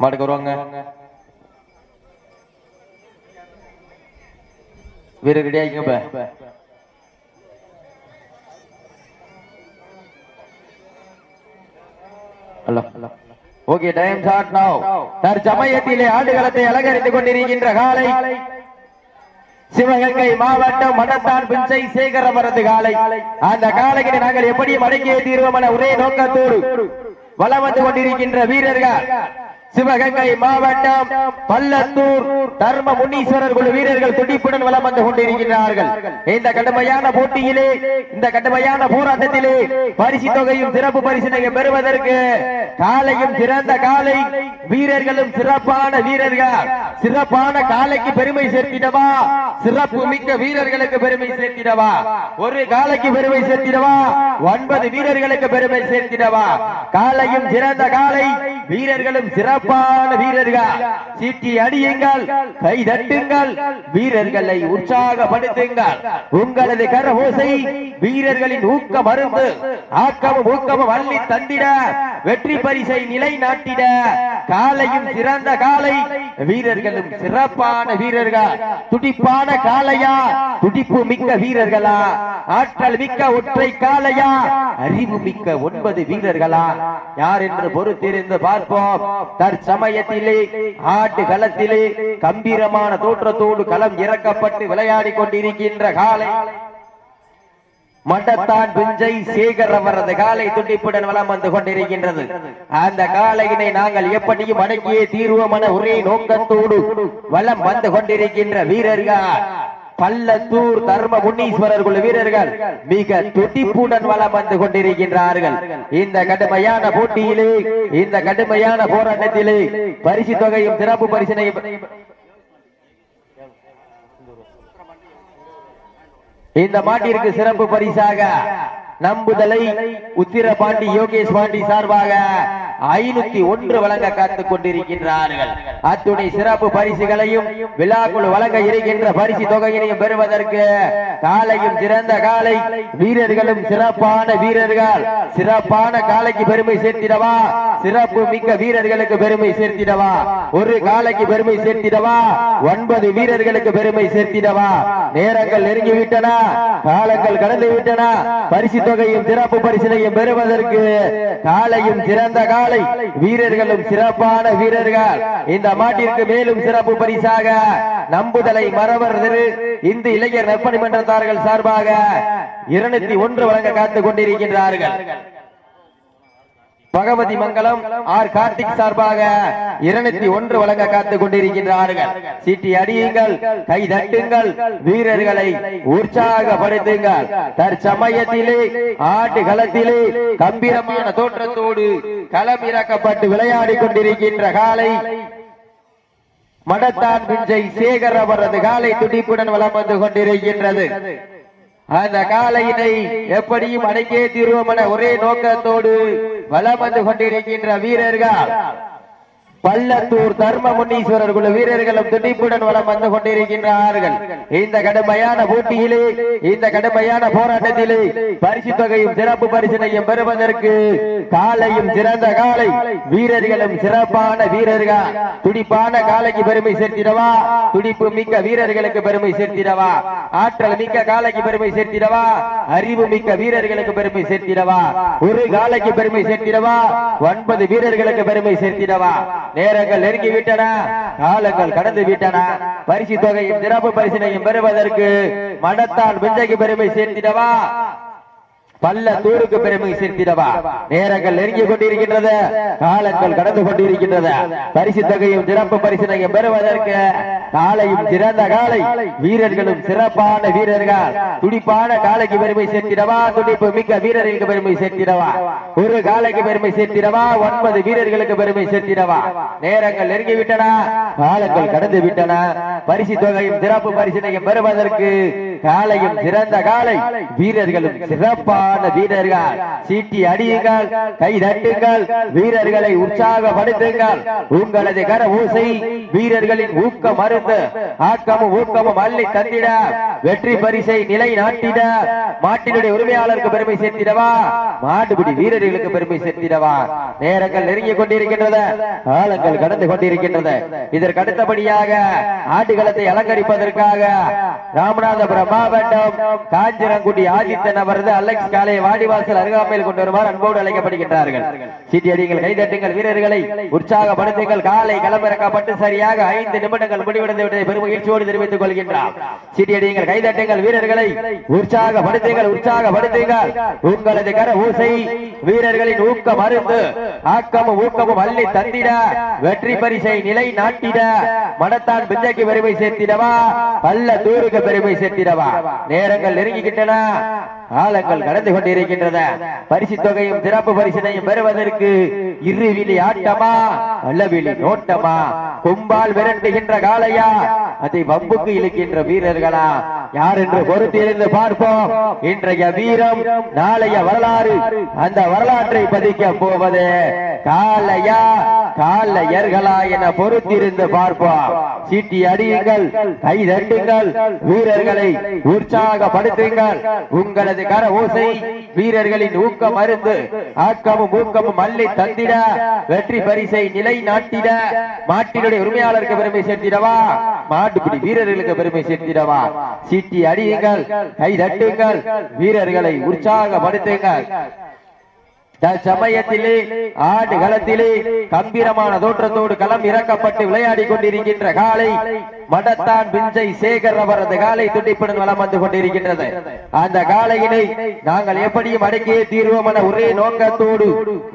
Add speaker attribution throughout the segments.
Speaker 1: மாட்டுக்கு வருவாங்க. வீரர் ரெடி ஆகிங்க இப்ப. ஓகே டைம் ஷார்ட் நவ் தற்சமயத்திலே ஆடுகளத்தை அலங்கரித்துக் கொண்டிருக்கின்ற காலை. சிவகங்கை மாவட்டம் மடத்தான் பிஞ்சை சேகரவரது காலை. அந்த காலையை நாங்கள் எப்படி அடக்கியே தீர்வோம் என ஒரே நோக்கத்தோடு வளம் வந்து கொண்டிருக்கின்ற வீரர்கள். சிவகங்கை மாவட்டம் பல்லத்தூர் தர்ம முனீஸ்வரர் குழு வீரர்கள் துடிப்புடன் வலம் வந்து கொண்டிருக்கிறார்கள் இந்த கடுமையான போட்டியிலே இந்த கடுமையான போராட்டத்திலே பரிசு தொகையும் சிறப்பு பரிசினையும் பெறுவதற்கு காலையும் சிறந்த காலை வீரர்களும் சிறப்பான வீரர்கள். சிறப்பான காலைக்கு பெருமை சேர்த்திடவா? சிறப்பு மிக்க வீரர்களுக்கு பெருமை சேர்த்திடவா? ஒரு காலைக்கு பெருமை சேர்த்திடவா? ஒன்பது வீரர்களுக்கு பெருமை சேர்த்திடவா? காலையும் சிறந்த காலை வீரர்களும் சிறப்பு சிறப்பான வீரர்கள். சீட்டி அடியுங்கள் கை தட்டுங்கள் வீரர்களை உற்சாகப்படுத்துங்கள். உங்களது கரஹோசை வீரர்களின் ஊக்க மருந்து ஆக்கமும் ஊக்கமும் அள்ளி தந்திட வெற்றி பரிசை நிலைநாட்டிட காலையும் சிறந்த காலை வீரர்களும் சிறப்பான வீரர்கள்? துடிப்பான காளையா? துடிப்பு மிக்க வீரர்களா? ஆற்றல் மிக்க ஒற்றை காளையா? அறிவு மிக்க ஒன்பது வீரர்களா? யார் என்று பொறுத்திருந்து பார்ப்போம். தற்சமயத்திலே ஆட்டு களத்திலே கம்பீரமான தோற்றத்தோடு களம் இறக்கப்பட்டு விளையாடி கொண்டிருக்கின்ற காலை மட்டத்தான் பிஞ்சை சேகர் அவரது காலை துண்டிப்புடன் வளம் வந்து கொண்டிருக்கின்றது. அந்த காலையினை நாங்கள் எப்படியும் அடக்கியே தீர்வோம் என ஒரே நோக்கத்தோடு வலம் வந்து கொண்டிருக்கின்ற வீரர்கள். பல்லத்தூர் தர்ம முன்னீஸ்வரர் குழு வீரர்கள் மிக துடிப்புடன் வளம் வந்து கொண்டிருக்கின்றார்கள். இந்த கடுமையான போட்டியிலே இந்த கடுமையான போராட்டத்திலே பரிசு தொகையும் சிறப்பு பரிசினையும் இந்த மாட்டிற்கு சிறப்பு பரிசாக நம்புதலை உத்திர பாண்டி யோகேஷ் பாண்டி சார்பாக ஐநூத்தி ஒன்று வழங்க காத்துக் கொண்டிருக்கின்றார்கள் அத்துணை சிறப்பு பரிசுகளையும் விழாக்குழு வழங்க இருக்கின்ற பரிசு தொகையினையும் பெறுவதற்கு காலையும் சிறந்த காலை வீரர்களும் சிறப்பான வீரர்கள். சிறப்பான காலைக்கு பெருமை சேர்த்திடவா? சிறப்பு மிக்க வீரர்களுக்கு பெருமை சேர்த்திடவா? ஒரு காலைக்கு பெருமை சேர்த்திடவா? ஒன்பது வீரர்களுக்கு பெருமை சேர்த்திடவா? நேரங்கள் நெருங்கிவிட்டன. காலங்கள் கடந்து விட்டன. பரிசு தொகையும் சிறப்பு பரிசினையும் பெறுவதற்கு காலையும் சிறந்த காலை வீரர்களும் சிறப்பான வீரர்கள். இந்த மாட்டிற்கு மேலும் சிறப்பு பரிசாக நம்புதலை மறவர் இந்து இளைஞர் நற்பணி மன்றத்தார்கள் சார்பாக இருநூத்தி ஒன்று வழங்க காத்துக் கொண்டிருக்கின்றார்கள். பகவதி மங்கலம் ஆர் கார்த்திக் சார்பாக இருநூத்தி ஒன்று வழங்க காத்துக் கொண்டிருக்கின்றார்கள். சீட்டி அடியுங்கள் கை தட்டுங்கள் வீரர்களை உற்சாகப்படுத்துங்கள். தற்சமயத்திலே ஆட்டு களத்திலே கம்பீரமான தோற்றத்தோடு களம் இறக்கப்பட்டு விளையாடி கொண்டிருக்கின்ற காலை மடத்தான் பிஞ்சை சேகர் அவரது காலை துடிப்புடன் வளம் வந்து கொண்டிருக்கின்றது. அந்த காலையினை எப்படியும் அடக்கியே தீர்வோம் என ஒரே நோக்கத்தோடு வளம் வந்து கொண்டிருக்கின்ற வீரர்கள். பள்ளத்தூர் தர்ம முன்னீஸ்வரர் குழு வீரர்களும் துடிப்புடன் வலம் வந்து கொண்டிருக்கின்றார்கள். இந்த கடுமையான போட்டியிலே இந்த கடுமையான போராட்டத்திலே பரிசு தொகையும் சிறப்பு பரிசினையும் பெறுவதற்கு காலையும் சிறந்த காலை வீரர்களும் சிறப்பான வீரர்கள்? துடிப்பான காலைக்கு பெருமை சேர்த்திடவா? துடிப்பு மிக்க வீரர்களுக்கு பெருமை சேர்த்திடவா? ஆற்றல் மிக்க காலைக்கு பெருமை சேர்த்திடவா? அறிவு மிக்க வீரர்களுக்கு பெருமை சேர்த்திடவா? ஒரு காலைக்கு பெருமை சேர்த்திடவா? ஒன்பது வீரர்களுக்கு பெருமை சேர்த்திடவா? நேரங்கள் நெருங்கி விட்டன. காலங்கள் கடந்து விட்டன. பரிசு தொகையும் சிறப்பு பரிசினையும் பெறுவதற்கு மனத்தால் விஞ்சகி பெருமை சேர்த்திடவா? பல்ல தூருக்கு பெருமை சேர்த்திடவா? நேரங்கள் நெருங்கிக் கொண்டிருக்கின்றது காலங்கள் கடந்து கொண்டிருக்கின்றது. பரிசு தொகையும் சிறப்பு பரிசினையும் பெறுவதற்கு காலையும் சிறந்த காலை வீரர்களும் சிறப்பான வீரர்கள். துடிப்பான காலைக்கு பெருமை சேர்த்திடவா? துடிப்பு மிக்க வீரர்களுக்கு பெருமை சேர்த்திடவா? ஒரு காலைக்கு பெருமை சேர்த்திடவா? ஒன்பது வீரர்களுக்கு பெருமை சேர்த்திடவா? நேரங்கள் நெருங்கி விட்டன காலங்கள் கடந்து விட்டன. பரிசு தொகையும் சிறப்பு பரிசினையும் பெறுவதற்கு காலையும் சிறந்த காலை. வீரர்களும் சிறப்பான வீரர்கள். சீட்டி அடியுங்கள் கை தட்டுங்கள் வீரர்களை உற்சாகப்படுத்துங்கள். உங்களது கர ஊசை வீரர்களின் ஊக்க மருந்து ஆக்கமும் ஊக்கமும் அள்ளி தந்திட வெற்றி பரிசை நிலை நாட்டிட மாட்டினுடைய உரிமையாளருக்கு பெருமை சேர்த்திடவா? மாட்டுப்பிடி வீரர்களுக்கு பெருமை சேர்த்திடவா? நேரங்கள் நெருங்கிக் கொண்டிருக்கின்றது காலங்கள் கடந்து கொண்டிருக்கின்றது. இதற்கு அடுத்தபடியாக ஆட்டுகளத்தை அலங்கரிப்பதற்காக ராமநாதபுரம் மாவட்டம் காஞ்சிரங்குடி ஆதித்தன் அவரது அலெக்ஸ் காலை வாடிவாசல் அருகாமையில் கொண்டு வருமாறு அன்போடு அழைக்கப்படுகின்றார்கள். சீட்டியடிகள் கைதட்டுங்கள் வீரர்களை உற்சாகப்படுத்துங்கள். காலை களமிறக்கப்பட்டு சரியாக ஐந்து நிமிடங்கள் முடிவடைந்து விட்டதை பெருமகிழ்ச்சியோடு தெரிவித்துக் கொள்கின்றார். சீட்டியடிகள் கைதட்டுங்கள் வீரர்களை உற்சாகப்படுத்துங்கள் உற்சாகப்படுத்துங்கள். உங்களது கர ஊசை வீரர்களின் ஊக்க மருந்து. ஆக்கமும் ஊக்கமும் அள்ளி தந்திட வெற்றி பரிசை நிலை நாட்டிட மடத்தான் பிஞ்சைக்கு பெருமை சேர்த்திடவா? பல்ல தூருக்கு பெருமை சேர்த்திடவா? நேரங்கள் நெருங்கிக்கிட்டன. காலங்கள் கடந்து கொண்டிருக்கின்றன. பரிசு தொகையும் சிறப்பு பரிசினையும் பெறுவதற்கு இருவிழி ஆட்டமா? அல்லவிழி நோட்டமா கும்பால் விரட்டுகின்ற காளையா? அதை வம்புக்கு இழுக்கின்ற வீரர்களா? யார் என்று பொறுத்திருந்து பார்ப்போம். இன்றைய வீரம் நாளைய வரலாறு. அந்த வரலாற்றை பதிக்க போவது காலையா? காலையர்களா என பொறுத்திருந்து பார்ப்போம். சீட்டி அடியுங்கள் கை தட்டுங்கள் வீரர்களை உற்சாகப்படுத்துங்கள். உங்களது கர ஓசை வீரர்களின் ஊக்கம் மருந்து. ஆக்கமும் ஊக்கமும் அள்ளி தந்திட வெற்றி பரிசை நிலை நாட்டிட மாட்டினுடைய உரிமையாளருக்கு பெருமை சேர்த்திடவா? மாட்டுப்பிடி வீரர்களுக்கு பெருமை சேர்த்திடவா? சீட்டி அடியுங்கள் கை தட்டுங்கள் வீரர்களை உற்சாகப்படுத்துங்கள். சமயத்திலே ஆடு களத்திலே கம்பீரமான தோற்றத்தோடு களம் இறக்கப்பட்டு விளையாடி கொண்டிருக்கின்ற காலை மடத்தான் பிஞ்சை சேகர் அவரது காலை துண்டிப்புடன் வளம் வந்து கொண்டிருக்கின்றது. அந்த காலையினை நாங்கள் எப்படியும் அடக்கியே தீர்வோம் என ஒரே நோக்கத்தோடு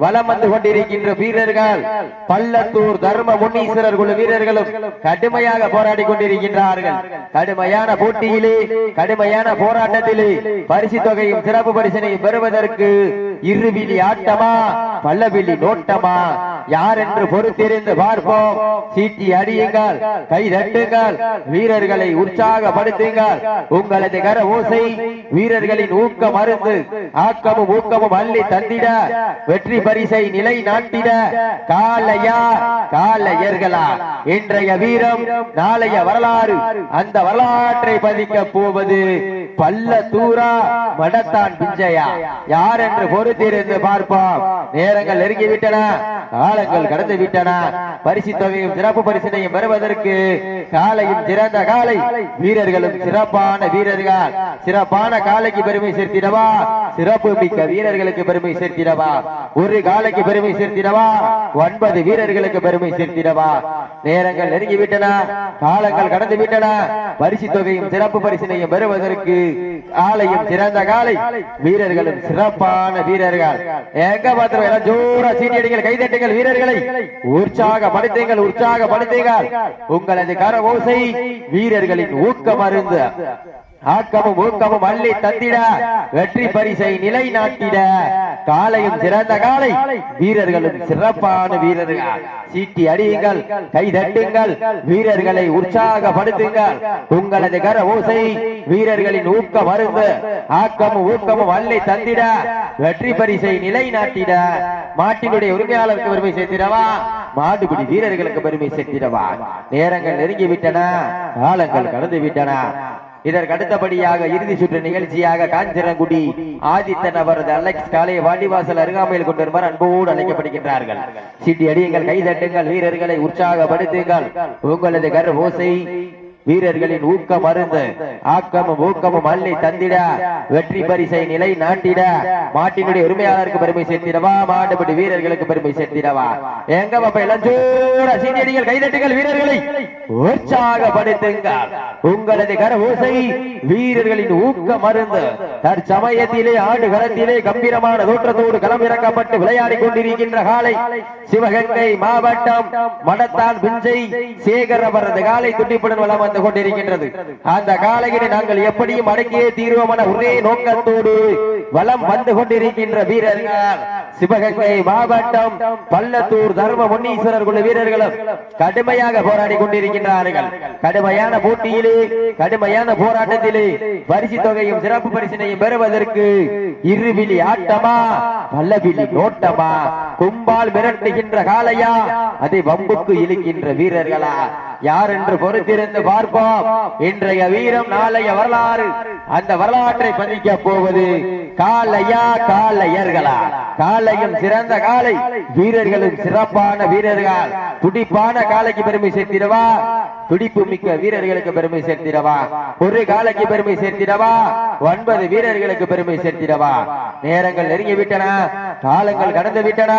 Speaker 1: வலம் வந்து கொண்டிருக்கின்ற வீரர்கள் பள்ளத்தூர் தர்ம முன்னீஸ்வரர் குழு வீரர்களும் கடுமையாக போராடி கொண்டிருக்கின்றார்கள். கடுமையான போட்டியிலே கடுமையான போராட்டத்திலே பரிசு தொகையும் சிறப்பு பரிசனையும் பெறுவதற்கு இருவிழி ஆட்டமா பல்லவிழி நோட்டமா? யார் என்று பொறுத்திருந்து பார்ப்போம். சீட்டி அடியுங்கள் கை தட்டுங்கள் வீரர்களை உற்சாகப்படுத்துங்கள். உங்களது கர ஓசை வீரர்களின் ஊக்கம் மருந்து. ஆக்கமும் ஊக்கமும் அள்ளி தந்திட வெற்றி பரிசை நிலை நாட்டிட. காலையா காலையர்களா இன்றைய வீரம் நாளைய வரலாறு. அந்த வரலாற்றை பதிக்க போவது பல்ல தூரா மடத்தான் பிஞ்சையா? யார் என்று பொறுத்திருந்து பார்ப்போம். நேரங்கள் நெருங்கி விட்டன காலங்கள் கடந்து விட்டன பரிசு தொகையும் சிறப்பு பரிசினையும் பெறுவதற்கு காலையும் சிறந்த காலை வீரர்களும் சிறப்பான வீரர்கள். சிறப்பான காலைக்கு பெருமை சேர்த்திடவா? சிறப்பு மிக்க வீரர்களுக்கு பெருமை சேர்த்திடவா? ஒரு காலைக்கு பெருமை சேர்த்திடவா? ஒன்பது வீரர்களுக்கு பெருமை சேர்த்திடவா? நேரங்கள் நெருங்கி விட்டன காலங்கள் கடந்து விட்டன பரிசு தொகையும் சிறப்பு பரிசினையும் பெறுவதற்கு ஆலையும் சிறந்த காலை. வீரர்களும் சிறப்பான வீரர்கள். எங்க பாத்திரம் எல்லாம் ஜோரா சீட்டியடிகள் கைதட்டுங்கள் வீரர்களை. உற்சாகப்படுத்துங்கள் உற்சாகப்படுத்துங்கள் உங்களது கர ஓசை வீரர்களின் ஊக்க மருந்து. ஆக்கமும் ஊக்கமும் அள்ளி தந்திட வெற்றி பரிசை நிலை நாட்டிட காலையும் சிறந்த காலை வீரர்களும் சிறப்பான வீரர்கள். சீட்டி அடியுங்கள் கை தட்டுங்கள் வீரர்களை உற்சாகப்படுத்துங்கள். உங்களது கர ஓசை வீரர்களின் ஊக்கம் மருந்து. ஆக்கமும் ஊக்கமும் அள்ளி தந்திட வெற்றி பரிசை நிலை நாட்டிட மாட்டினுடைய உரிமையாளருக்கு பெருமை சேர்த்திடவா? மாடுபிடி வீரர்களுக்கு பெருமை சேர்த்திடவா? நேரங்கள் நெருங்கி விட்டன காலங்கள் கடந்து விட்டன இதற்கு அடுத்தபடியாக இறுதி சுற்று நிகழ்ச்சியாக காஞ்சிரங்குடி ஆதித்தன் அவரது அலெக்ஸ் காலை வாடிவாசல் அருகாமையில் கொண்டிருப்பார் அன்போடு அழைக்கப்படுகின்றார்கள். சீட்டி அடியுங்கள் கைதட்டுங்கள் வீரர்களை உற்சாகப்படுத்துங்கள். உங்களது கர் ஓசை வீரர்களின் ஊக்கம் அருந்து ஆக்கமும் ஊக்கமும் அள்ளி தந்திட வெற்றி பரிசை நிலை நாட்டிட மாட்டினுடைய உரிமையாளருக்கு பெருமை சேர்த்திடவா மாட்டுப்படி வீரர்களுக்கு பெருமை சேர்த்திடவா? எங்க பாப்பா எல்லாம் சீனியடிகள் கைதட்டுங்கள் வீரர்களை உற்சாகப்படுத்துங்க. உங்களது கர ஓசை வீரர்களின் ஊக்க மருந்து தற்சமயத்திலே ஆடு கரத்திலே கம்பீரமான தோற்றத்தோடு களமிறக்கப்பட்டு விளையாடி கொண்டிருக்கின்ற காலை சிவகங்கை மாவட்டம் மடத்தான் பிஞ்சை சேகர் காலை துண்டிப்புடன் வளம் வந்து கொண்டிருக்கின்றது. அந்த காலையில் நாங்கள் எப்படியும் அடக்கியே தீர்வோம் என ஒரே நோக்கத்தோடு வலம் வந்து கொண்டிருக்கின்ற வீரர்கள். சிவகங்கை மாவட்டம் பள்ளத்தூர் தர்ம முன்னீஸ்வரர் குழு வீரர்களும் கடுமையாக போராடி கொண்டிருக்கின்றார்கள். கடுமையான போட்டியிலே கடுமையான போராட்டத்திலே பரிசு தொகையும் சிறப்பு பரிசினையும் பெறுவதற்கு இருவிழி ஆட்டமா பல்லவிழி நோட்டமா கும்பால் மிரட்டுகின்ற காலையா அதை வம்புக்கு இழுக்கின்ற வீரர்களா? யார் என்று பொறுத்திருந்து பார்ப்போம். இன்றைய வீரம் நாளைய வரலாறு. அந்த வரலாற்றை பதிக்க போவது காலையா காலையர்களா கால காலையும் சிறந்த காலை. வீரர்களும் சிறப்பான வீரர்கள். துடிப்பான காலைக்கு பெருமை சேர்த்திடவா? துடிப்பு மிக்க வீரர்களுக்கு பெருமை சேர்த்திடவா? ஒரு காலைக்கு பெருமை சேர்த்திடவா? ஒன்பது வீரர்களுக்கு பெருமை சேர்த்திடவா? நேரங்கள் நெருங்கி விட்டன. காலங்கள் கடந்து விட்டன.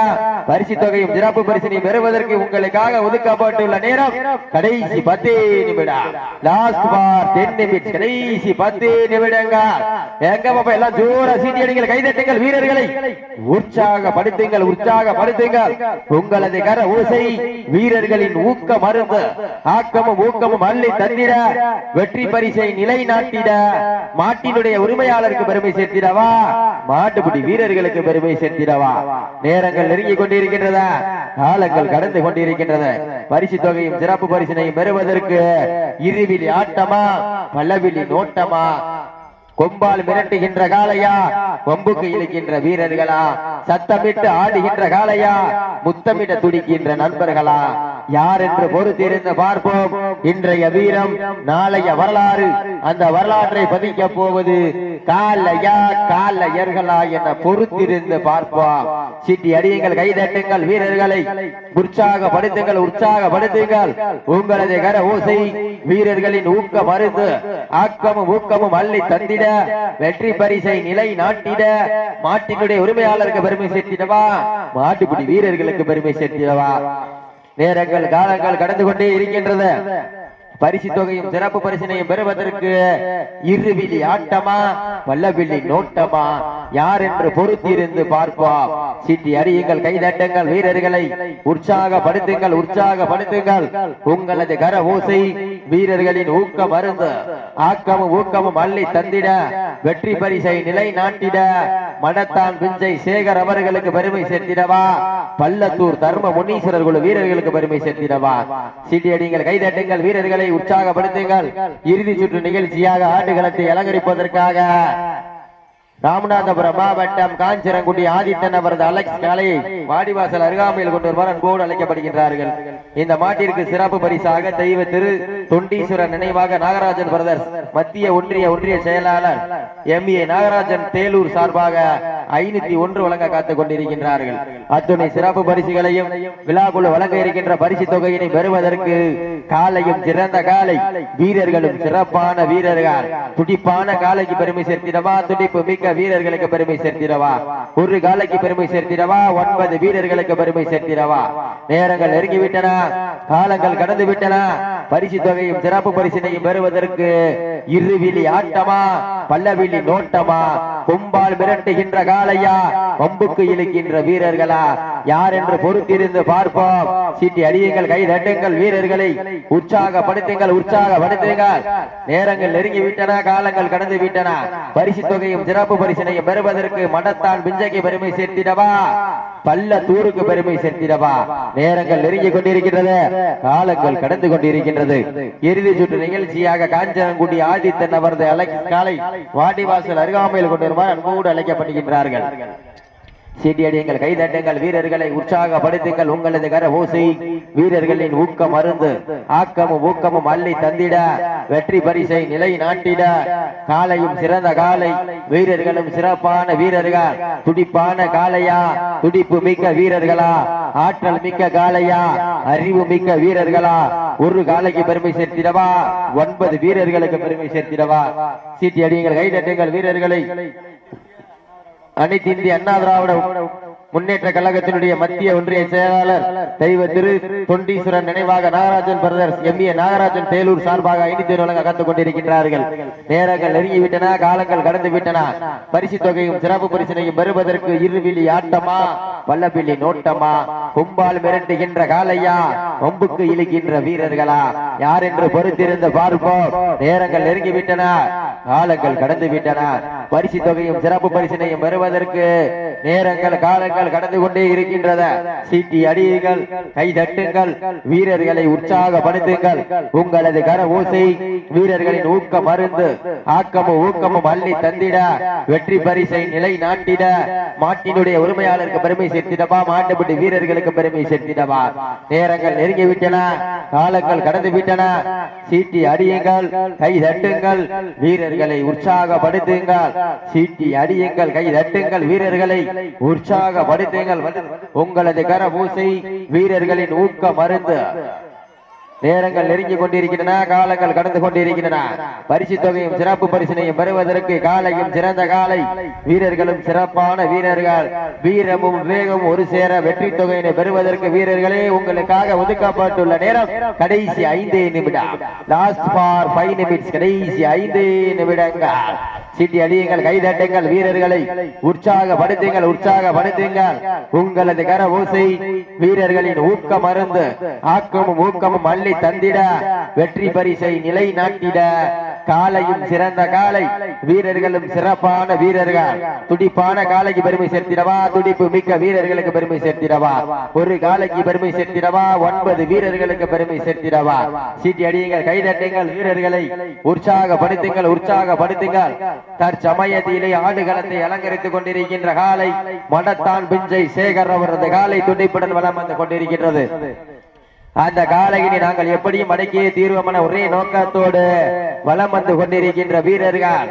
Speaker 1: பரிசு தொகையும் சிறப்பு பரிசினை பெறுவதற்கு உங்களுக்காக ஒதுக்கப்பட்டுள்ள நேரம் கடைசி பத்து நிமிடம். லாஸ்ட் பார் டென் நிமிட்ஸ் கடைசி பத்து நிமிடங்கள். எங்க பாப்பா எல்லாம் ஜோர சீட்டி அடிங்கள் கைதட்டுங்கள் வீரர்களை. உற்சாக உற்சாக படுத்துங்கள் உற்சாக படுத்துங்கள். உங்களது கர ஊசை வீரர்களின் ஊக்க மருந்து. ஆக்கமும் ஊக்கமும் அள்ளி தந்திட வெற்றி பரிசை நிலைநாட்டிட மாட்டினுடைய உரிமையாளருக்கு பெருமை சேர்த்திடவா? மாட்டுப்பிடி வீரர்களுக்கு பெருமை சேர்த்திடவா? நேரங்கள் நெருங்கிக் கொண்டிருக்கின்றதா காலங்கள் கடந்து கொண்டிருக்கின்றன. பரிசு தொகையும் சிறப்பு பரிசினையும் பெறுவதற்கு இருவிழி ஆட்டமா பல்லவிழி நோட்டமா கொம்பால் மிரட்டுகின்ற காலையா கொம்புக்கு இழுக்கின்ற வீரர்களா? சத்தமிட்டு ஆடுகின்ற காலையா முத்தமிட துடிக்கின்ற நண்பர்களா? யார் என்று பொறுத்திருந்து பார்ப்போம். இன்றைய வீரம் நாளைய வரலாறு. அந்த வரலாற்றை பதிக்க போவது காலையா காலையர்களா என பொறுத்திருந்து பார்ப்போம். சிட்டி அடியுங்கள் கைதட்டுங்கள் வீரர்களை. உற்சாகப்படுத்துங்கள் உற்சாகப்படுத்துங்கள் உங்களது கர ஓசை வீரர்களின் ஊக்க மருந்து. ஆக்கமும் ஊக்கமும் அள்ளி தந்திட வெற்றி பரிசை நிலை நாட்டிட மாட்டினுடைய உரிமையாளருக்கு பெருமை சேர்த்திடவா? மாட்டுப்பிடி வீரர்களுக்கு பெருமை சேர்த்திடவா? நேரங்கள் காலங்கள் கடந்து கொண்டே இருக்கின்றது பரிசு தொகையும் சிறப்பு பரிசினையும் பெறுவதற்கு இருவிழி ஆட்டமா வல்லவிழி நோட்டமா? யார் என்று பொறுத்திருந்து பார்ப்போம் சிட்டி அறியுங்கள் கைதட்டுங்கள் வீரர்களை உற்சாகப்படுத்துங்கள் உற்சாகப்படுத்துங்கள். உங்களது கர ஓசை வீரர்களின் ஊக்க மருந்து ஆக்கமும் ஊக்கமும் அள்ளி தந்திட. வெற்றி பரிசை நிலை நாட்டிட மடத்தான் பிஞ்சை சேகர் அவர்களுக்கு பெருமை சேர்த்திடவா? பள்ளத்தூர் தர்ம முனீஸ்வரர் குழு வீரர்களுக்கு பெருமை சேர்த்திடவா? சிட்டி அடியுங்கள் கைதட்டுங்கள் வீரர்களை உற்சாகப்படுத்துங்கள். இறுதி சுற்று நிகழ்ச்சியாக ஆட்டுகளத்தை அலங்கரிப்பதற்காக. ராமநாதபுரம் மாவட்டம் காஞ்சிரங்குடி ஆதித்தன் அவரது அலெக்ஸ் காலையை வாடிவாசல் அருகாமையில் கொண்டு வருவார். அன்போடு அழைக்கப்படுகின்றார்கள். இந்த மாட்டிற்கு சிறப்பு பரிசாக தெய்வ திரு தொண்டீஸ்வரர் நினைவாக நாகராஜன் பிரதர்ஸ் மத்திய ஒன்றிய ஒன்றிய செயலாளர் எம். ஏ. நாகராஜன் தேலூர் சார்பாக ஐநூத்தி ஒன்று வழங்க காத்துக் கொண்டிருக்கின்றார்கள். அத்துணை சிறப்பு பரிசுகளையும் விழாக்குழு வழங்க இருக்கின்ற பரிசு தொகையினை பெறுவதற்கு காலையும் சிறந்த காலை வீரர்களும் சிறப்பான வீரர்கள். துடிப்பான காலைக்கு பெருமை சேர்த்திடமா துடிப்பு மிக்க வீரர்களுக்கு பெருமை சேர்த்திடவா? ஒரு காலைக்கு பெருமை சேர்த்திடவா? ஒன்பது வீரர்களுக்கு பெருமை சேர்த்திடவா? நேரங்கள் நெருங்கிவிட்டன காலங்கள் கடந்து விட்டன பரிசு தொகையும் சிறப்பு பரிசினையும் பெறுவதற்கு இருவிழி ஆட்டமா பல்லவிழி நோட்டமா கும்பால் மிரட்டுகின்ற காளையா? வம்புக்கு இழுக்கின்ற வீரர்களா? யார் என்று பொறுத்திருந்து பார்ப்போம். சீட்டி அடியுங்கள் கை தட்டுங்கள் வீரர்களை. உற்சாகப்படுத்துங்கள் உற்சாகப்படுத்துங்கள். நேரங்கள் நெருங்கி விட்டன காலங்கள் கடந்து விட்டன பரிசு தொகையும் சிறப்பு பரிசினையும் பெறுவதற்கு மடத்தான் பிஞ்சைக்கு பெருமை சேர்த்திடவா? பல்ல தூருக்கு பெருமை சேர்த்திடவா? நேரங்கள் நெருங்கி கொண்டிருக்கிறது காலங்கள் கடந்து கொண்டிருக்கின்றது. இறுதி சுற்று நிகழ்ச்சியாக காஞ்சனங்குடி ஆதித்தன் அவரது அலை காலை வாடிவாசல் அருகாமையில் கொண்டு வருமாறு அன்போடு அழைக்கப்படுகின்றார்கள் சீட்டியடியுங்கள் கைதட்டுங்கள் வீரர்களை உற்சாகப்படுத்துங்கள் உங்களது கர ஓசை வீரர்களின் ஊக்கம் மருந்து. ஆக்கமும் ஊக்கமும் அள்ளி தந்திட வெற்றி பரிசை நிலை நாட்டிட. காலையும் சிறந்த காலை வீரர்களும் சிறப்பான வீரர்கள். துடிப்பான காளையா துடிப்பு மிக்க வீரர்களா. ஆற்றல் மிக்க காளையா அறிவு மிக்க வீரர்களா. ஒரு காலைக்கு பெருமை சேர்த்திடவா? ஒன்பது வீரர்களுக்கு பெருமை சேர்த்திடவா? சீட்டி அடியுங்கள் கைதட்டுங்கள் வீரர்களை அனைத்து இந்திய அண்ணா திராவிட முன்னேற்ற கழகத்தினுடைய மத்திய ஒன்றிய செயலாளர் தெய்வ திரு தொண்டீஸ்வரன் நினைவாக Nagarajan brothers M. A. Nagarajan Theloor சார்பாக ஐநூத்தி வழங்க காத்துக் கொண்டிருக்கின்றார்கள். நேரங்கள் நெருங்கிவிட்டன காலங்கள் கடந்து விட்டன பரிசு தொகையும் சிறப்பு பரிசினையும் பெறுவதற்கு இருவிழி ஆட்டமா வல்லபிள்ளி நோட்டமா? கும்பால் மிரட்டுகின்ற காலையா கொம்புக்கு இழுக்கின்ற வீரர்களா? யார் என்று பொறுத்திருந்து பார்ப்போம். நேரங்கள் நெருங்கிவிட்டன காலங்கள் கடந்து விட்டன பரிசு தொகையும் சிறப்பு பரிசினையும் பெறுவதற்கு நேரங்கள் காலங்கள் கடந்து கொண்டே இருக்கின்றன. சீட்டி அடியுங்கள் கை தட்டுங்கள் வீரர்களை உற்சாகப்படுத்துங்கள். உங்களது கர ஓசை வீரர்களின் ஊக்க மருந்து ஆக்கமும் ஊக்கமும் அள்ளி தந்திட வெற்றி பரிசை நிலை நாட்டிட. மாட்டினுடைய உரிமையாளருக்கு பெருமை சேர்த்திடவா? மாட்டுப்பட்டு வீரர்களுக்கு பெருமை சேர்த்திடவா? நேரங்கள் நெருங்கி விட்டன காலங்கள் கடந்து விட்டன சீட்டி அடியுங்கள் கை தட்டுங்கள் வீரர்களை உற்சாகப்படுத்துங்கள். சீட்டி அடியுங்கள் கை தட்டுங்கள் வீரர்களை உற்சாகப்படுத்துங்கள். உங்களது கர வீரர்களின் ஊக்க மருந்து. நேரங்கள் நெருங்கி கொண்டிருக்கின்றன காலங்கள் கடந்து கொண்டிருக்கின்றன. பரிசு தொகையும் சிறப்பு பரிசினையும் பெறுவதற்கு காலையும் சிறந்த காலை. வீரர்களும் சிறப்பான வீரர்கள். வீரமும் வேகமும் ஒரு சேர வெற்றி தொகையினை பெறுவதற்கு வீரர்களே உங்களுக்காக ஒதுக்கப்பட்டுள்ள நேரம் கடைசி ஐந்தே நிமிடம். லாஸ்ட் ஃபார் ஃபைவ் நிமிட்ஸ் கடைசி ஐந்தே நிமிடங்கள். சீட்டி அடியுங்கள் கைதட்டுங்கள் வீரர்களை. உற்சாகப்படுத்துங்கள் உற்சாகப்படுத்துங்கள். உங்களது கர ஓசை வீரர்களின் ஊக்க மருந்து. ஆக்கமும் ஊக்கமும் அள்ளி தந்திட வெற்றி பரிசை நிலை நாட்டிட காலையும் சிறந்த காலை வீரர்களும் சிறப்பான வீரர்கள். துடிப்பான காலைக்கு பெருமை சேர்த்திடவா துடிப்பு மிக்க வீரர்களுக்கு பெருமை சேர்த்திடவா? ஒரு காலைக்கு பெருமை சேர்த்திடவா ஒன்பது வீரர்களுக்கு பெருமை சேர்த்திடவா? சீட்டி அடியுங்கள் கைதட்டுங்கள் வீரர்களை. உற்சாகப்படுத்துங்கள் உற்சாகப்படுத்துங்கள். தற்சமயத்திலே ஆடுகளத்தை அலங்கரித்துக் கொண்டிருக்கின்ற காலை மடத்தான் பிஞ்சை சேகர் அவரது காலை துடிப்புடன் வளம் வந்து கொண்டிருக்கின்றது. அந்த காலையினை நாங்கள் எப்படியும் அடக்கியே தீர்வமான ஒரே நோக்கத்தோடு வலம் வந்து கொண்டிருக்கின்ற வீரர்கள்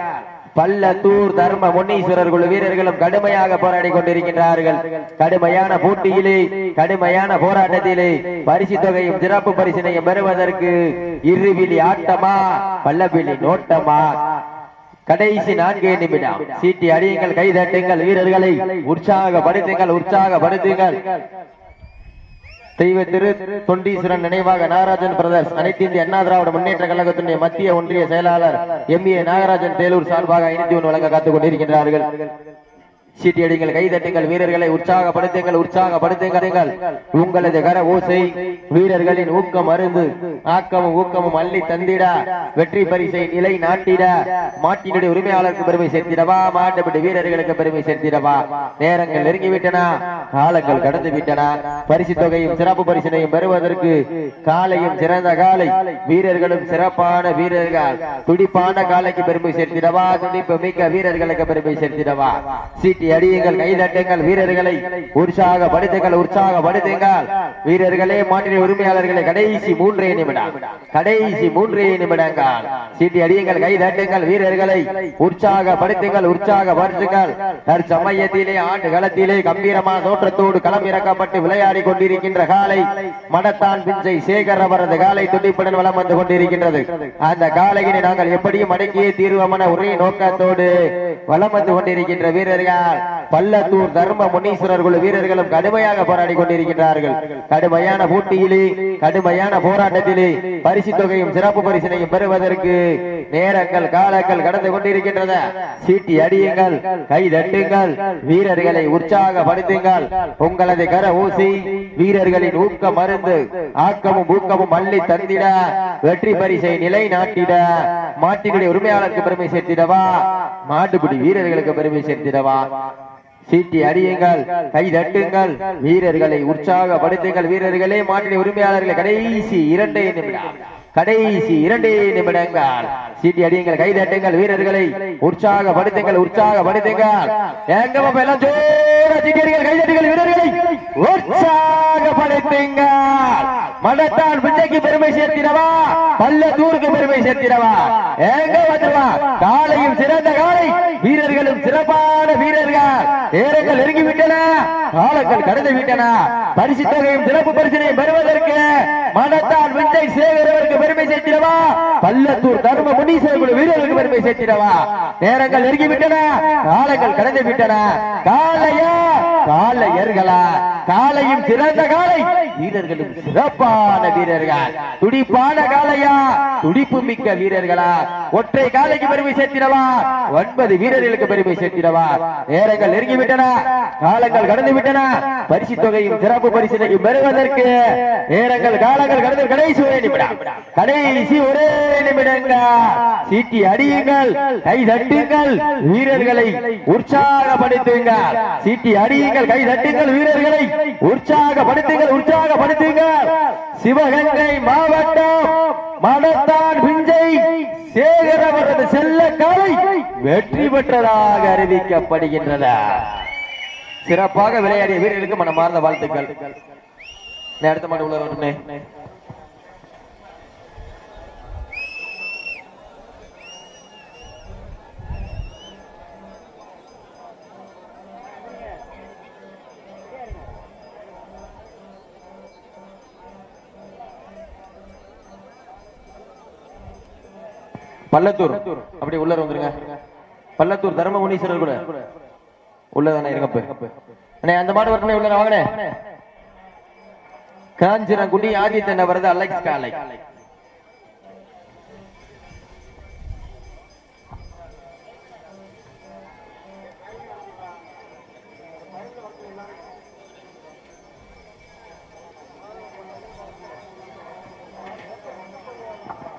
Speaker 1: பல்லத்தூர் தர்ம முன்னீஸ்வரர் குழு வீரர்களும் கடுமையாக போராடி கொண்டிருக்கின்றார்கள். கடுமையான போட்டியிலே கடுமையான போராட்டத்திலே பரிசு தொகையும் சிறப்பு பரிசினையும் பெறுவதற்கு இருவிழி ஆட்டமா பல்லவிழி நோட்டமா? கடைசி நான்கே நிமிடம். சீட்டி அடியுங்கள் கைதட்டுங்கள் வீரர்களை உற்சாகப்படுத்துங்கள் உற்சாகப்படுத்துங்கள். தெய்வ திரு தொண்டீஸ்வரன் நினைவாக நாகராஜன் பிரதர்ஸ் அனைத்து இந்திய அண்ணா திராவிட முன்னேற்ற கழகத்தினுடைய மத்திய ஒன்றிய செயலாளர் எம் ஏ நாகராஜன் தேலூர் சார்பாக ஐநூத்தி ஒன்று வழங்க காத்துக் கொண்டிருக்கின்றார்கள். சீட்டியடிங்கள் கைதட்டுங்கள் வீரர்களை உற்சாகப்படுத்துங்கள் உற்சாகப்படுத்துங்கள். உங்களது கர ஓசை வீரர்களின் ஊக்கம் அருந்து ஆக்கமும் ஊக்கமும் அள்ளி தந்திட வெற்றி பரிசை நிலை நாட்டிட மாட்டினுடைய உரிமையாளருக்கு பெருமை சேர்த்திடவா மாட்டுப்பட்டு வீரர்களுக்கு பெருமை சேர்த்திடவா? நேரங்கள் நெருங்கிவிட்டன காலங்கள் கடந்து விட்டன பரிசு தொகையும் சிறப்பு பரிசினையும் பெறுவதற்கு காலையும் சிறந்த காலை வீரர்களும் சிறப்பான வீரர்கள். துடிப்பான காலைக்கு பெருமை சேர்த்திடவா துடிப்பு மிக்க வீரர்களுக்கு பெருமை சேர்த்திடவா? சீட்டி அடியுங்கள் கைதட்டுங்கள் வீரர்களை. உற்சாக படுத்துங்கள் உற்சாக படுத்துங்கள். வீரர்களே மாநில உரிமையாளர்களை கடைசி மூன்றே நிமிடம். கடைசி மூன்றே நிமிடங்கள். சீட்டி அடியுங்கள் கைதட்டுங்கள் வீரர்களை. உற்சாக படுத்துங்கள் உற்சாக படுத்துங்கள். தற்சமயத்திலே ஆண்டு களத்திலே கம்பீரமான தோற்றத்தோடு களம் இறக்கப்பட்டு விளையாடி கொண்டிருக்கின்ற காலை மடத்தான் பிஞ்சை சேகர் அவரது காலை துடிப்புடன் வளம் வந்து கொண்டிருக்கின்றது. அந்த காலையினை நாங்கள் எப்படியும் அடக்கியே தீர்வமான ஒரே நோக்கத்தோடு வளம் வந்து கொண்டிருக்கின்ற வீரர்கள். যায় பல்லத்தூர் தர்ம முனீஸ்வரர் குழு வீரர்களும் கடுமையாக போராடி கொண்டிருக்கின்றார்கள். கடுமையான போட்டியிலே கடுமையான போராட்டத்திலே பரிசு தொகையும் சிறப்பு பரிசினையும் பெறுவதற்கு நேரங்கள் காலங்கள் கடந்து கொண்டிருக்கின்றன. சீட்டி அடியுங்கள் கை தட்டுங்கள் வீரர்களை உற்சாகப்படுத்துங்கள். உங்களது கர ஊசி வீரர்களின் ஊக்க மருந்து ஆக்கமும் ஊக்கமும் அள்ளி தந்திட வெற்றி பரிசை நிலை நாட்டிட மாட்டினுடைய உரிமையாளருக்கு பெருமை சேர்த்திடவா? மாட்டுக்குடி வீரர்களுக்கு பெருமை சேர்த்திடவா? சீட்டி அடியுங்கள் கை தட்டுங்கள். வீரர்களை உற்சாகப்படுத்துங்கள். வீரர்களே மாநில உரிமையாளர்களை கடைசி இரண்டே நிமிடம். கடைசி இரண்டே நிமிடங்கள். சீட்டி அடியுங்கள் கை தட்டுங்கள் வீரர்களை. உற்சாகப்படுத்துங்கள் உற்சாகப்படுத்துங்கள். எங்க எல்லாம் ஜோரா சீட்டி அடிங்கள் கை தட்டுங்கள் வீரர்களை. உற்சாகப்படுத்துங்கள். மடத்தான் பிச்சைக்கு பெருமை சேர்த்திடவா? பல்லத்தூருக்கு பெருமை சேர்த்திடவா? எங்க வந்துருவா காலையும் சிறந்த காலை. வீரர்களும் சிறப்பான வீரர்கள். நேரங்கள் நெருங்கி விட்டன காலங்கள் கடந்து விட்டன. பரிசு தொகையும் சிறப்பு பரிசினையும் பெறுவதற்கு மனத்தால் விஞ்சை சேகரவருக்கு பெருமை சேர்த்திடவா? பல்லத்தூர் தர்ம முனீஸ்வரர் குழு வீரர்களுக்கு பெருமை சேர்த்திடவா? நேரங்கள் நெருங்கி விட்டன காலங்கள் கடந்து விட்டன காலையா காலையர்களா காலையும் சிறந்த காலை வீரர்களும் சிறப்பான வீரர்கள். துடிப்பான காலையா துடிப்பு மிக்க வீரர்களா? ஒற்றை காலைக்கு பெருமை சேர்த்திடவா? ஒன்பது வீரர்களுக்கு பெருமை சேர்த்திடவா? நேரங்கள் நெருங்கிவிட்டன காலங்கள் கடந்து விட்டன பரிசு தொகையும் சிறப்பு பரிசினையும் பெறுவதற்கு நேரங்கள் காலங்கள் கடந்து கடைசி நிமிடம். கடைசி ஒரே நிமிடங்க. சீட்டி அடியுங்கள் கை தட்டுங்கள் வீரர்களை உற்சாகப்படுத்துங்க. சீட்டி அடியுங்கள் கை தட்டுங்கள் வீரர்களை உற்சாகப்படுத்துங்கள் உற்சாகப்படுத்துங்கள் சிவகங்கை மாவட்டம் மடத்தான் பிஞ்சை சேகரவரது செல்ல கலை வெற்றி பெற்றதாக அறிவிக்கப்படுகின்றன. சிறப்பாக விளையாடிய வீரர்களுக்கு மனமார்ந்த வாழ்த்துக்கள். நான் அடுத்த மாடு உள்ள பள்ளத்தூர். அப்படி உள்ள வந்துருங்க. பள்ளத்தூர் தர்ம முனீஸ்வரர் கூட. உள்ளதானே இருங்கப்ப அண்ணே அந்த மாடு வரணும் உள்ள வாங்கண்ணே. காஞ்சிரங்குடி ஆதித்தன் வரது அலெக்ஸ் காலை.